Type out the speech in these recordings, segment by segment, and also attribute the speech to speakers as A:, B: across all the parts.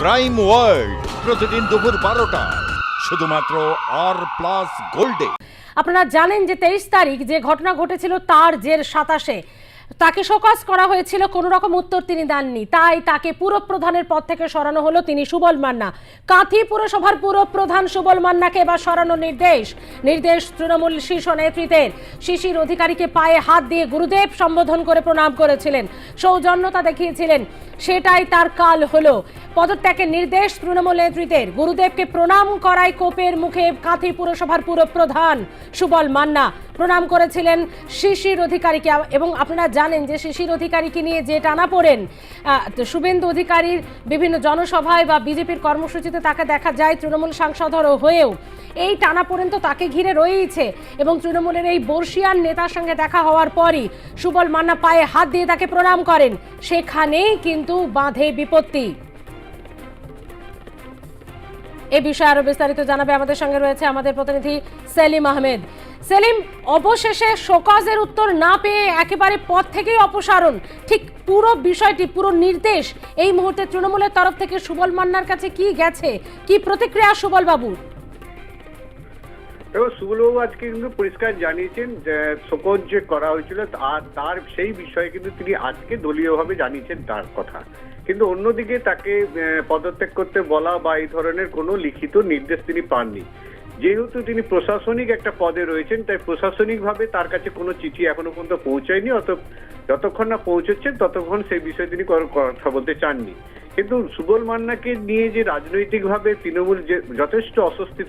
A: Crime world প্রতিদিন দুপুর বারোটা। শুধুমাত্র আর প্লাস গোল্ডে
B: আপনারা জানেন যে তেইশ তারিখ যে ঘটনা ঘটেছিল তার জের সাতাশে। তাকে শোকজ করা হয়েছিল কোনো রকম উত্তর তিনি দেননি। তাই তাকে পুরপ্রধানের পদ থেকে সরানো হলো তিনি সুবল মান্না। কাঁথি পুরসভার পুরপ্রধান সুবল মান্নাকে এবার সরানোর নির্দেশ। নির্দেশ তৃণমূল শীর্ষ নেতৃত্বের। শিশির অধিকারীকে পায়ে হাত দিয়ে গুরুদেব সম্বোধন করে প্রণাম করেছিলেন। সৌজন্যতা দেখিয়েছিলেন, সেটাই তার কাল হলো। পদত্যাগের নির্দেশ তৃণমূল নেতৃত্বের। গুরুদেবকে প্রণাম করায় কোপের মুখে কাঁথি পুরসভার পুরপ্রধান সুবল মান্না। প্রণাম করেছিলেন শিশির অধিকারীকে এবং আপনারা জানেন যে শিশির অধিকারীকে নিয়ে যে টানা পড়েন শুভেন্দু অধিকারীর বিভিন্ন জনসভায় বা বিজেপির কর্মসূচিতে তাকে দেখা যায়, তৃণমূল সাংসদও হয়েও এই টানা পড়েন তো তাকে ঘিরে রয়েইছে এবং তৃণমূলের এই বর্ষিয়ান নেতার সঙ্গে দেখা হওয়ার পরই সুবল মান্না পায়ে হাত দিয়ে তাকে প্রণাম করেন। সেখানেই কিন্তু বাঁধে বিপত্তি। এ বিষয়ে আরও বিস্তারিত জানাবে আমাদের সঙ্গে রয়েছে আমাদের প্রতিনিধি সেলিম আহমেদ। সেলিম, অবশেষে শোকজের উত্তর না পেয়ে একেবারে পদ থেকেই অপসারণ। ঠিক পুরো বিষয়টি, পুরো নির্দেশ, এই মুহূর্তে তৃণমূলের তরফ থেকে সুবল মান্নার কাছে কি গেছে? কি প্রতিক্রিয়া সুবল বাবুর?
C: এবং সুবলবাবু আজকে কিন্তু পরিষ্কার জানিয়েছেন যে শোকজ যে করা হয়েছিল আর তার সেই বিষয়ে কিন্তু তিনি আজকে দলীয়ভাবে জানিয়েছেন তার কথা। কিন্তু অন্যদিকে তাকে পদত্যাগ করতে বলা বা এই ধরনের কোনো লিখিত নির্দেশ তিনি পাননি। যেহেতু তিনি প্রশাসনিক একটা পদে রয়েছেন, তাই প্রশাসনিকভাবে তার কাছে কোনো চিঠি এখনও পর্যন্ত পৌঁছায়নি অত যতক্ষণ না পৌঁছচ্ছেন ততক্ষণ সেই বিষয়ে তিনি কথা বলতে চাননি। কিন্তু সুবল মান্নাকে নিয়ে যে রাজনৈতিকভাবে তৃণমূল যে যথেষ্ট অস্বস্তি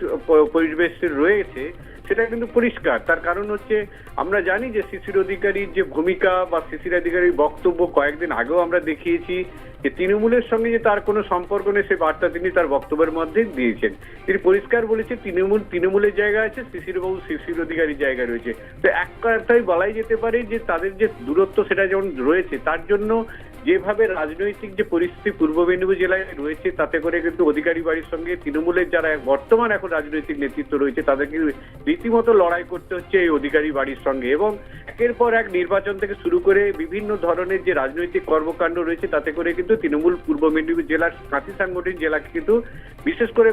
C: পরিবেশ রয়েছে, সেটা কিন্তু পরিষ্কার। তার কারণ হচ্ছে, আমরা জানি যে শিশির অধিকারীর যে ভূমিকা বা শিশির অধিকারীর বক্তব্য কয়েকদিন আগেও আমরা দেখিয়েছি যে তৃণমূলের সঙ্গে যে তার কোনো সম্পর্ক নেই, সে বার্তা তিনি তার বক্তব্যের মধ্যে দিয়েছেন। তিনি পরিষ্কার বলেছে তৃণমূল তৃণমূলের জায়গা আছে শিশির বাবু শিশির অধিকারীর জায়গা রয়েছে। তো এক কথাই বলাই যেতে পারে যে তাদের যে দূরত্ব সেটা যেমন রয়েছে, তার জন্য যেভাবে রাজনৈতিক যে পরিস্থিতি পূর্ব মেদিনীপুর জেলায় রয়েছে, তাতে করে কিন্তু অধিকারী বাড়ির সঙ্গে তৃণমূলের যারা বর্তমান এখন রাজনৈতিক নেতৃত্ব রয়েছে, তাদেরকে রীতিমতো লড়াই করতে হচ্ছে এই অধিকারী বাড়ির সঙ্গে। এবং একের পর এক নির্বাচন থেকে শুরু করে বিভিন্ন ধরনের যে রাজনৈতিক কর্মকাণ্ড রয়েছে, তাতে করে কিন্তু তৃণমূল পূর্ব মেদিনীপুর জেলার কাঁথি সাংগঠনিক জেলাকে কিন্তু বিশেষ করে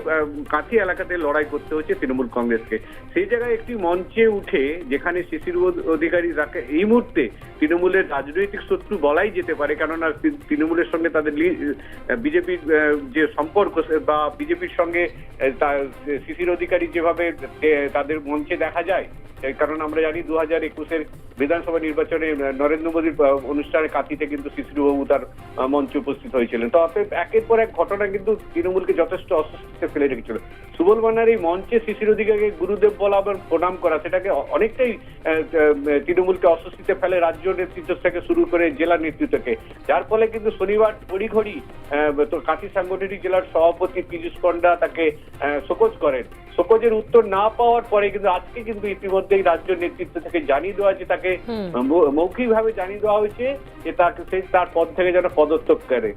C: কাঁথি এলাকাতে লড়াই করতে হচ্ছে তৃণমূল কংগ্রেসকে। সেই জায়গায় একটি মঞ্চে উঠে যেখানে শিশির অধিকারী তাকে এই মুহূর্তে তৃণমূলের রাজনৈতিক শত্রু বলাই যেতে পারে, কেননা তৃণমূলের সঙ্গে তাদের বিজেপির যে সম্পর্ক, বা বিজেপির সঙ্গে শিশির অধিকারী যেভাবে তাদের মঞ্চে দেখা যায় কারণ আমরা জানি দু হাজার একুশের বিধানসভা নির্বাচনে নরেন্দ্র মোদীর অনুষ্ঠানে কাঁথিতে কিন্তু শিশিরবাবু তার মঞ্চে উপস্থিত হয়েছিলেন। তো অতএব একের পর এক ঘটনা কিন্তু তৃণমূলকে যথেষ্ট অস্বস্তিতে ফেলে রেখেছিল। সুবল মান্নার এই মঞ্চে শিশির অধিকারকে গুরুদেব বলা আবার প্রণাম করা সেটাকে অনেকটাই তৃণমূলকে অস্বস্তিতে ফেলে রাজ্য নেতৃত্ব থেকে শুরু করে জেলা নেতৃত্বকে। যার ফলে কিন্তু শনিবার তড়িঘড়ি আহ, তো কাঁথি সাংগঠনিক জেলার সভাপতি পীযুষ পণ্ডা তাকে শোকজ করেন। শোকজের উত্তর না পাওয়ার পরে কিন্তু আজকে কিন্তু ইতিমধ্যেই রাজ্য নেতৃত্ব থেকে জানিয়ে দেওয়া হয়েছে তাকে মৌখিকভাবে জানিয়ে দেওয়া হয়েছে যে তাকে সে তার পদ থেকে যেন পদত্যাগ করে।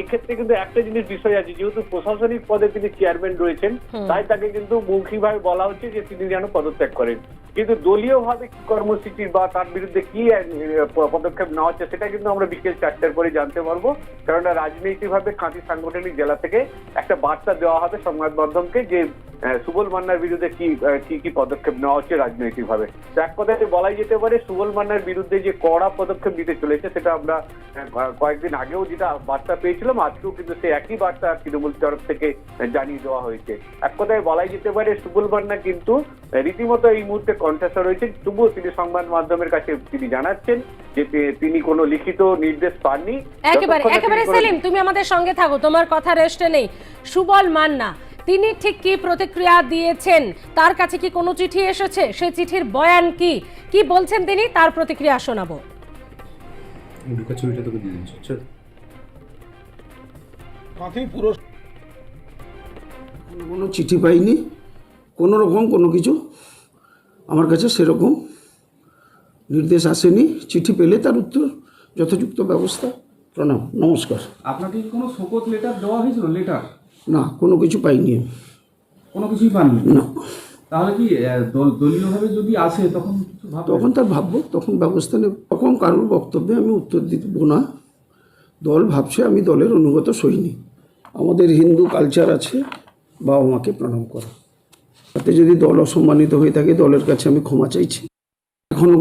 C: এক্ষেত্রে কিন্তু একটা জিনিস বিষয় আছে যেহেতু প্রশাসনিক পদে তিনি চেয়ারম্যান রয়েছেন তাই তাকে কিন্তু মৌখিকভাবে বলা হচ্ছে যে তিনি যেন পদত্যাগ করেন। কিন্তু দলীয়ভাবে কি কর্মসূচি বা তার বিরুদ্ধে কি পদক্ষেপ নেওয়া হচ্ছে, সেটা কিন্তু আমরা বিকেল চারটার পরে জানতে পারব। কেননা রাজনৈতিকভাবে কাঁথি সাংগঠনিক জেলা থেকে একটা বার্তা দেওয়া হবে সংবাদ মাধ্যমকে যে সুবল মান্নার বিরুদ্ধে কি কি কি পদক্ষেপ নেওয়া হচ্ছে রাজনৈতিকভাবে। তো এক কথায় বলাই যেতে পারে, সুবল মান্নার বিরুদ্ধে যে কড়া পদক্ষেপ নিতে চলেছে, সেটা আমরা কয়েকদিন আগেও যেটা বার্তা পেয়েছিলাম, আজকেও কিন্তু সেই একই বার্তা তৃণমূল তরফ থেকে জানিয়ে দেওয়া হয়েছে। এক কথায় বলাই যেতে পারে, সুবল মান্না কিন্তু রীতিমতো এই মুহূর্তে কণ্ঠস্বর রয়েছে তবুও তিনি সংবাদ মাধ্যমের কাছে তিনি জানাচ্ছেন যে তিনি কোনো লিখিত নির্দেশ পাননি।
B: একেবারে একেবারে সেলিম তুমি আমাদের সঙ্গে থাকো তোমার কথা রেস্টে নেই। সুবল মান্না তিনি ঠিক কি প্রতিক্রিয়া দিয়েছেন? তার কাছে কি কোনো চিঠি এসেছে? সেই চিঠির বয়ান কি? কি বলছেন তিনি? তার প্রতিক্রিয়া শোনাবো।
D: ঢুকা ছবিটা তোকে দিয়ে দিচ্ছি
E: পুরো
F: কোনো কোনো চিঠি পাইনি। কোনো রকম কোনো কিছু। আমার কাছে সেরকম নির্দেশ আসেনি। চিঠি পেলে তার উত্তর যথাযুক্ত ব্যবস্থা। প্রণাম নমস্কার।
G: আপনাকে কোনো শোকজ লেটার দেওয়া হয়েছিল? লেটার
F: না কোনো কিছু পাইনি আমি।
G: কোনো কিছুই পাননি?
F: না।
G: তাহলে কি দলীয়ভাবে যদি আসে তখন
F: তখন তার ভাববো তখন ব্যবস্থা নেব। তখন কারোর বক্তব্যে আমি উত্তর দিব না। দল ভাবছে আমি দলের অনুগত সইনি আমাদের হিন্দু কালচার আছে বাবা মাকে প্রণাম করা। তাতে যদি দল অসম্মানিত হয়ে থাকে, দলের কাছে আমি ক্ষমা চাইছি। এখনও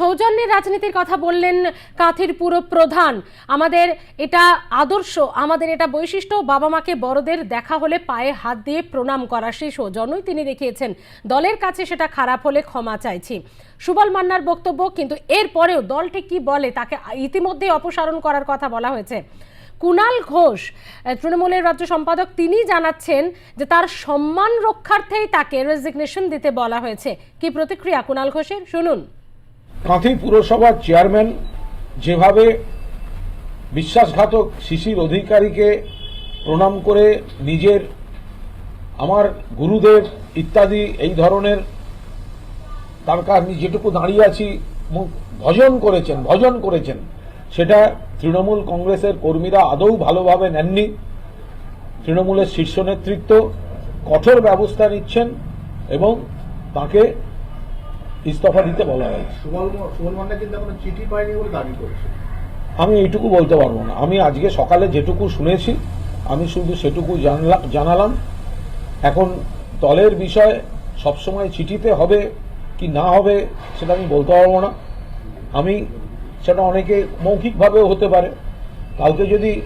B: সৌজন্যের রাজনীতির কথা বললেন কাথির পুরো প্রধান। আমাদের এটা আদর্শ, আমাদের এটা বৈশিষ্ট্য, বাবা মাকে বড়দের দেখা হলে পায়ে হাত দিয়ে প্রণাম করা। সেই সৌজন্যই তিনি দেখিয়েছেন, দলের কাছে সেটা খারাপ হলে ক্ষমা চাইছি। সুবল মান্নার বক্তব্য, কিন্তু এরপরেও দলটি কি বলে তাকে ইতিমধ্যেই অপসারণ করার কথা বলা হয়েছে। কুণাল ঘোষ তৃণমূলের রাজ্য সম্পাদক, তিনি জানাচ্ছেন যে তার সম্মান রক্ষার্থেই তাকে রেজিগনেশন দিতে বলা হয়েছে। কি প্রতিক্রিয়া কুণাল ঘোষের? শুনুন।
E: কাঁথি পুরসভার চেয়ারম্যান যেভাবে বিশ্বাসঘাতক শিশির অধিকারীকে প্রণাম করে নিজের, আমার গুরুদেব ইত্যাদি এই ধরনের, তার আমি যেটুকু দাঁড়িয়ে আছি ভজন করেছেন ভজন করেছেন। সেটা তৃণমূল কংগ্রেসের কর্মীরা আদৌ ভালোভাবে নেননি। তৃণমূলের শীর্ষ নেতৃত্ব কঠোর ব্যবস্থা নিচ্ছেন এবং তাকে ইস্তফা দিতে বলা হয়েছে। আমি এইটুকু বলতে পারব না। আমি আজকে সকালে যেটুকু শুনেছি আমি শুধু সেটুকু জানলা- জানালাম। এখন দলের বিষয় সবসময় চিঠিতে হবে কি না হবে সেটা আমি বলতে পারব না। আমি সেটা অনেকে মৌখিকভাবেও হতে পারে। কাউকে যদি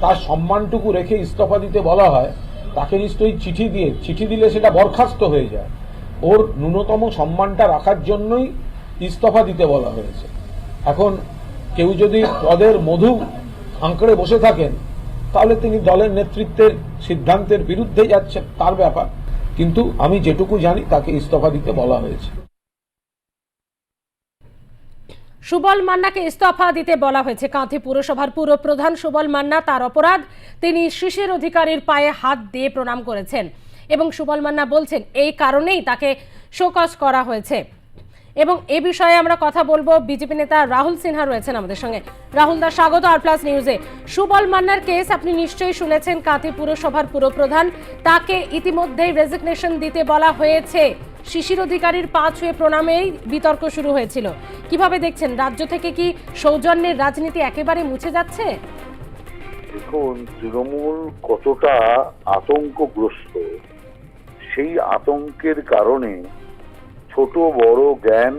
E: তার সম্মানটুকু রেখে ইস্তফা দিতে বলা হয়, তাকে নিশ্চয়ই চিঠি দিয়ে, চিঠি দিলে সেটা বরখাস্ত হয়ে যায়। ওর ন্যূনতম সম্মানটা রাখার জন্যই ইস্তফা দিতে বলা হয়েছে। এখন কেউ যদি পদের মধু আঁকড়ে বসে থাকেন, তাহলে তিনি দলের নেতৃত্বের সিদ্ধান্তের বিরুদ্ধে যাচ্ছেন, তার ব্যাপার। কিন্তু আমি যেটুকু জানি, তাকে ইস্তফা দিতে বলা হয়েছে।
B: সুবল মান্নাকে ইস্তফা দিতে বলা হয়েছে। কাঁথি পুরসভার পুরো প্রধান সুবল মান্না তার অপরাধ। তিনি শিশির অধিকারীর পায়ে হাত দিয়ে প্রণাম করেছেন এবং সুবল মান্না বলছেন, এই কারণেই তাকে শোকজ করা হয়েছে। এবং এ বিষয়ে আমরা কথা বলব। বিজেপি নেতা রাহুল সিনহা রয়েছেন আমাদের সঙ্গে। রাহুল দা, স্বাগত আর প্লাস নিউজে। সুবল মান্নার কেস আপনি নিশ্চয়ই শুনেছেন। কাঁথি পুরসভার পুরপ্রধান তাকে ইতিমধ্যেই রেজিগনেশন দিতে বলা হয়েছে। শিশির অধিকারীর পা ছুঁয়ে প্রণামেই বিতর্ক শুরু হয়েছিল। কীভাবে দেখছেন? রাজ্য থেকে কি সৌজন্যের রাজনীতি একেবারে মুছে যাচ্ছে?
H: দেখুন, তৃণমূল কতটা আতঙ্কগ্রস্ত, সেই আতঙ্কের কারণে ছোট, বড় জ্ঞান,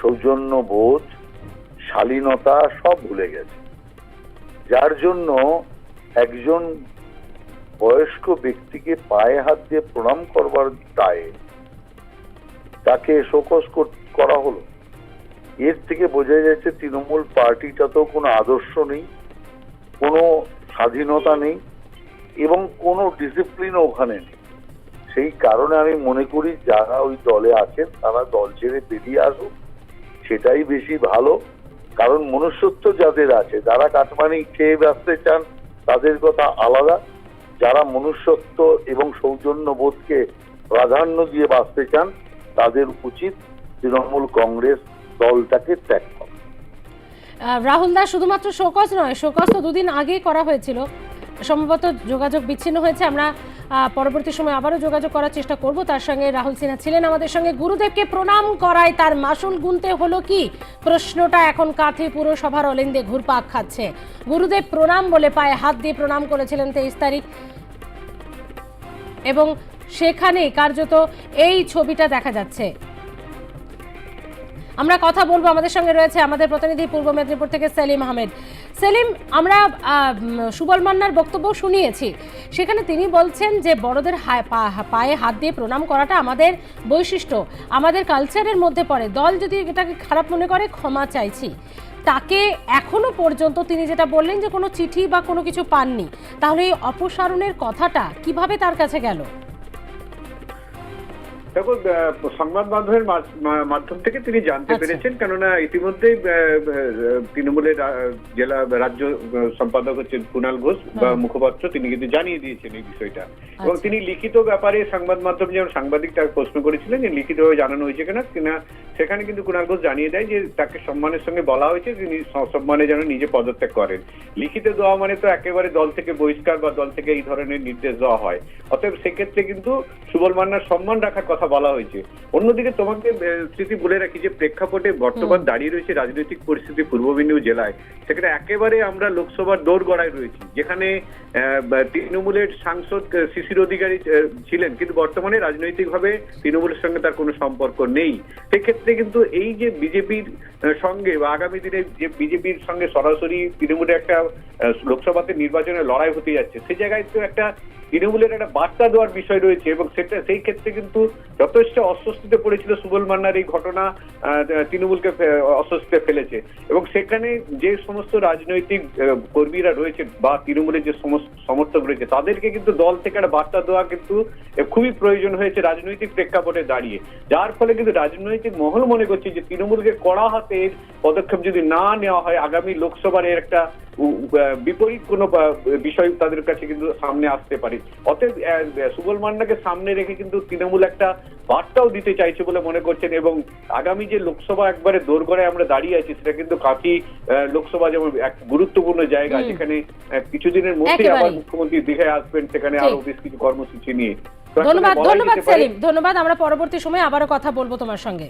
H: সৌজন্য বোধ, শালীনতা সব ভুলে গেছে। যার জন্য একজন বয়স্ক ব্যক্তিকে পায়ে হাত দিয়ে প্রণাম করবার দায়ে তাকে শোকস কর- হলো। এর থেকে বোঝা যাচ্ছে তৃণমূল পার্টিটাতেও কোনো আদর্শ নেই, কোনো স্বাধীনতা নেই, এবং কোনো ডিসিপ্লিন ওখানে নেই। সেই কারণে আমি মনে করি যারা ওই দলে আছেন, তারা দল ছেড়ে বেরিয়ে আসুক, সেটাই বেশি ভালো। কারণ মনুষ্যত্ব যাদের আছে, যারা কাটমানি খেয়ে বাঁচতে চান, তাদের কথা আলাদা। যারা মনুষ্যত্ব এবং সৌজন্য বোধকে প্রাধান্য দিয়ে বাঁচতে চান তাদের উচিত তৃণমূল কংগ্রেস দলটাকে ত্যাগ করা।
B: রাহুল দাস শুধুমাত্র শোকজ নয়, শোকজ তো দুদিন আগেই করা হয়েছিল। সম্ভবত যোগাযোগ বিচ্ছিন্ন হয়েছে, আমরা পরবর্তী সময় আবারও যোগাযোগ করার চেষ্টা করব। তার সঙ্গে রাহুল সিনহা ছিলেন আমাদের সঙ্গে। গুরুদেবকে প্রণাম করায় তার মাসুল গুনতে হলো কি? প্রশ্নটা এখন কাথি পুরসভার অলিন্দে ঘুরপাক খাচ্ছে। গুরুদেব প্রণাম বলে পায়ে হাত দিয়ে প্রণাম করেছিলেন তেইশ তারিখ। এবং সেখানে কার্যত এই ছবিটা দেখা যাচ্ছে। আমরা কথা বলব, আমাদের সঙ্গে রয়েছে আমাদের প্রতিনিধি পূর্ব মেদিনীপুর থেকে সেলিম আহমেদ। সেলিম, আমরা সুবল মান্নার বক্তব্য শুনিয়েছি। সেখানে তিনি বলছেন যে বড়দের পায়ে হাত দিয়ে প্রণাম করাটা আমাদের বৈশিষ্ট্য। আমাদের কালচারের মধ্যে পড়ে। দল যদি এটাকে খারাপ মনে করে, ক্ষমা চাইছি। তাকে এখনও পর্যন্ত তিনি যেটা বললেন যে কোনো চিঠি বা কোনো কিছু পাননি। তাহলে এই অপসারণের কথাটা কীভাবে তার কাছে গেল?
C: সংবাদ মাধ্যমের মাধ- মাধ্যম থেকে তিনি জানতে
B: আচ্ছা।
C: পেরেছেন কেননা ইতিমধ্যেই তৃণমূলের জেলা রাজ্য সম্পাদক হচ্ছেন কুণাল ঘোষ বা মুখপাত্র তিনি কিন্তু জানিয়ে দিয়েছেন এই বিষয়টা এবং
B: আচ্ছা।
C: তিনি লিখিত ব্যাপারে সংবাদ মাধ্যম যেমন সাংবাদিক তাকে প্রশ্ন করেছিলেন যে লিখিতভাবে জানানো হয়েছে কিনা কিনা সেখানে কিন্তু কুণাল ঘোষ জানিয়ে দেয় যে তাকে সম্মানের সঙ্গে বলা হয়েছে তিনি সম্মানে যেন নিজে পদত্যাগ করেন লিখিত দেওয়া মানে তো একেবারে দল থেকে বহিষ্কার বা দল থেকে এই ধরনের নির্দেশ দেওয়া হয় অতএব সেক্ষেত্রে কিন্তু সুবল মান্নার সম্মান রাখার কথা বলা হয়েছে। অন্যদিকে তোমাকে স্মৃতি বলে রাখি যে প্রেক্ষাপটে বর্তমান দাঁড়িয়ে রয়েছে রাজনৈতিক পরিস্থিতি পূর্ব মেদিনীপুর জেলায়। সেখানে একেবারে আমরা লোকসভার দৌড় গড়ায় রয়েছি যেখানে তৃণমূলের সাংসদ শিশির অধিকারী ছিলেন। কিন্তু বর্তমানে রাজনৈতিকভাবে তৃণমূলের সঙ্গে তার কোনো সম্পর্ক নেই। সেক্ষেত্রে কিন্তু এই যে বিজেপির সঙ্গে বা আগামী দিনে যে বিজেপির সঙ্গে সরাসরি তৃণমূলের একটা লোকসভাতে নির্বাচনে লড়াই হতে যাচ্ছে সেই জায়গায় তো একটা তৃণমূলের একটা বার্তা দেওয়ার বিষয় রয়েছে এবং সেটা সেই ক্ষেত্রে কিন্তু যথেষ্ট অস্বস্তিতে পড়েছিল সুবল মান্নার এই ঘটনা তৃণমূলকে অস্বস্তিতে ফেলেছে। এবং সেখানে যে সমস্ত রাজনৈতিক কর্মীরা রয়েছে বা তৃণমূলের যে সমর্থক রয়েছে, তাদেরকে কিন্তু দল থেকে একটা বার্তা দেওয়া কিন্তু খুবই প্রয়োজন হয়েছে রাজনৈতিক প্রেক্ষাপটে দাঁড়িয়ে। যার ফলে কিন্তু রাজনৈতিক মহল মনে করছে যে, তৃণমূলকে কড়া হাতের পদক্ষেপ যদি না নেওয়া হয়, আগামী লোকসভার একটা বিপরীত কোনো বিষয় তাদের কাছে কিন্তু সামনে আসতে পারে। অতএব সুবল মান্নাকে সামনে রেখে কিন্তু তৃণমূল একটা বার্তাও দিতে চাইছে বলে মনে করছেন এবং আগামী যে লোকসভা একবারে দোরগড়ায় আমরা দাঁড়িয়ে আছি সেটা কিন্তু কাফি লোকসভা যেমন এক গুরুত্বপূর্ণ জায়গা। যেখানে কিছুদিনের মধ্যে আবার মুখ্যমন্ত্রী দীঘায় আসবেন সেখানে আরও বেশ কিছু কর্মসূচি নিয়ে।
B: ধন্যবাদ ধন্যবাদ সেলিম ধন্যবাদ। আমরা পরবর্তী সময়ে আবারও কথা বলব তোমার সঙ্গে।